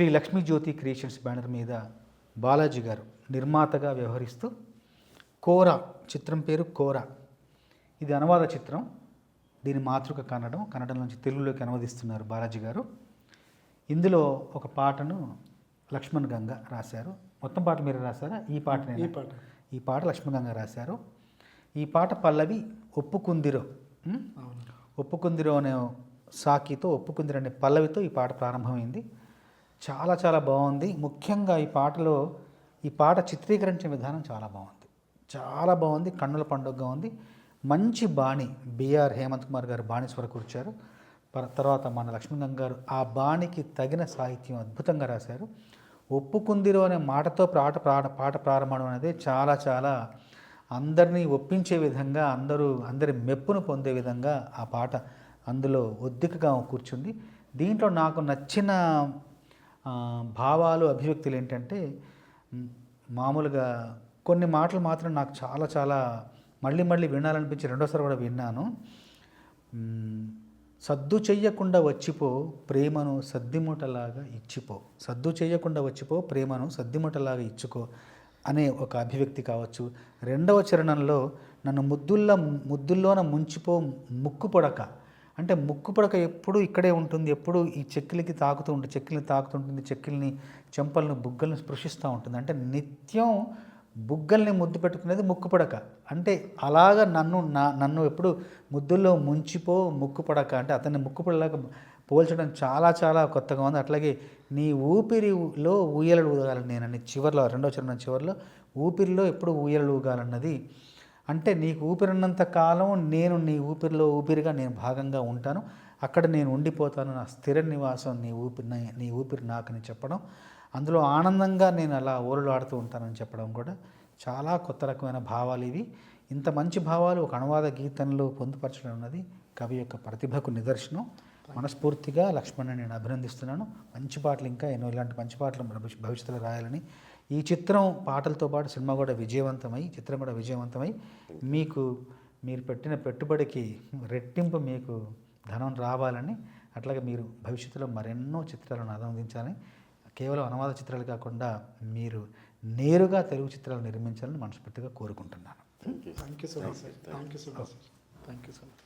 Shri Lakshmi Jyothi creations banner మీద బాలాజీ గారు నిర్మాతగా వ్యవహరిస్తూ కోరా చిత్రం పేరు కోరా. ఇది అనువాద చిత్రం. దీని మాతృక కన్నడం. కన్నడం నుంచి తెలుగులోకి అనువదిస్తున్నారు బాలాజీ గారు. ఇందులో ఒక పాటను లక్ష్మణ్ గంగ రాశారు. మొత్తం పాట మీరు రాశారా? ఈ పాట ఈ పాట. ఈ పాట లక్ష్మణ్ గంగ రాశారు. ఈ పాట పల్లవి ఒప్పుకుందిరో ఒప్పుకుందిరో అనే సాకితో ఒప్పుకుందిరో అనే పల్లవితో ఈ పాట ప్రారంభమైంది. చాలా చాలా బాగుంది. ముఖ్యంగా ఈ పాటలో ఈ పాట చిత్రీకరించిన విధానం చాలా బాగుంది. చాలా బాగుంది. కన్నుల పండుగగా ఉంది. మంచి బాణి బిఆర్ హేమంత్ కుమార్ గారు బాణి కూర్చారు తర్వాత మన లక్ష్మీగంగ గారు ఆ బాణికి తగిన సాహిత్యం అద్భుతంగా రాశారు. ఒప్పుకుందిరో అనే మాటతో పాట పాట పాట ప్రారంభం అనేది చాలా చాలా అందరినీ ఒప్పించే విధంగా అందరూ అందరి మెప్పును పొందే విధంగా ఆ పాట అందులో ఒద్దికగా కూర్చుంది. దీంట్లో నాకు నచ్చిన భావాలు అభివ్యక్తులు ఏంటంటే మామూలుగా కొన్ని మాటలు మాత్రం నాకు చాలా చాలా మళ్ళీ మళ్ళీ వినాలనిపించి రెండోసారి కూడా విన్నాను. సద్దు చెయ్యకుండా వచ్చిపో ప్రేమను సద్దిమూటలాగా ఇచ్చిపో. సద్దు చెయ్యకుండా వచ్చిపో ప్రేమను సద్దిమూటలాగా ఇచ్చుకో అనే ఒక అభివ్యక్తి కావచ్చు. రెండవ చరణంలో నన్ను ముద్దుల్లో ముద్దుల్లోన ముంచిపో ముక్కు పొడక అంటే ముక్కు పడక ఎప్పుడు ఇక్కడే ఉంటుంది ఎప్పుడు ఈ చెక్కిలకి తాకుతూ ఉంటుంది చెక్కిలిని తాకుతుంటుంది చెక్కిల్ని చెంపలను బుగ్గల్ని స్పృశిస్తూ ఉంటుంది. అంటే నిత్యం బుగ్గల్ని ముద్దు పెట్టుకునేది ముక్కు పడక. అంటే అలాగా నన్ను నా నన్ను ఎప్పుడు ముద్దుల్లో ముంచిపో ముక్కు పడక. అంటే అతన్ని ముక్కు పడలేక పోల్చడం చాలా చాలా కొత్తగా ఉంది. అట్లాగే నీ ఊపిరిలో ఊయలలు ఊగాలని నేనని చివరిలో రెండో చరణం చివరిలో ఊపిరిలో ఎప్పుడు ఊయలలు ఊగాలన్నది అంటే నీకు ఊపిరిన్నంత కాలం నేను నీ ఊపిరిలో ఊపిరిగా నేను భాగంగా ఉంటాను. అక్కడ నేను ఉండిపోతాను. నా స్థిర నివాసం నీ ఊపిరి నీ ఊపిరి నాకని చెప్పడం. అందులో ఆనందంగా నేను అలా ఓరులాడుతూ ఉంటానని చెప్పడం కూడా చాలా కొత్త రకమైన భావాలు ఇవి. ఇంత మంచి భావాలు ఒక అనువాద గీతంలో పొందుపరచడం అన్నది కవి యొక్క ప్రతిభకు నిదర్శనం. మనస్ఫూర్తిగా లక్ష్మణ్ని నేను అభినందిస్తున్నాను. మంచి పాటలు ఇంకా ఎన్నో ఇలాంటి మంచి పాటలు మన భవిష్య- భవిష్యత్తులో రాయాలని ఈ చిత్రం పాటలతో పాటు సినిమా కూడా విజయవంతమై చిత్రం కూడా విజయవంతమై మీకు మీరు పెట్టిన పెట్టుబడికి రెట్టింపు మీకు ధనం రావాలని అట్లాగే మీరు భవిష్యత్తులో మరెన్నో చిత్రాలను ఆనందించాలని కేవలం అనువాద చిత్రాలు కాకుండా మీరు నేరుగా తెలుగు చిత్రాలు నిర్మించాలని మనస్ఫూర్తిగా కోరుకుంటున్నాను. Thank you so much sir thank you so much sir thank you so much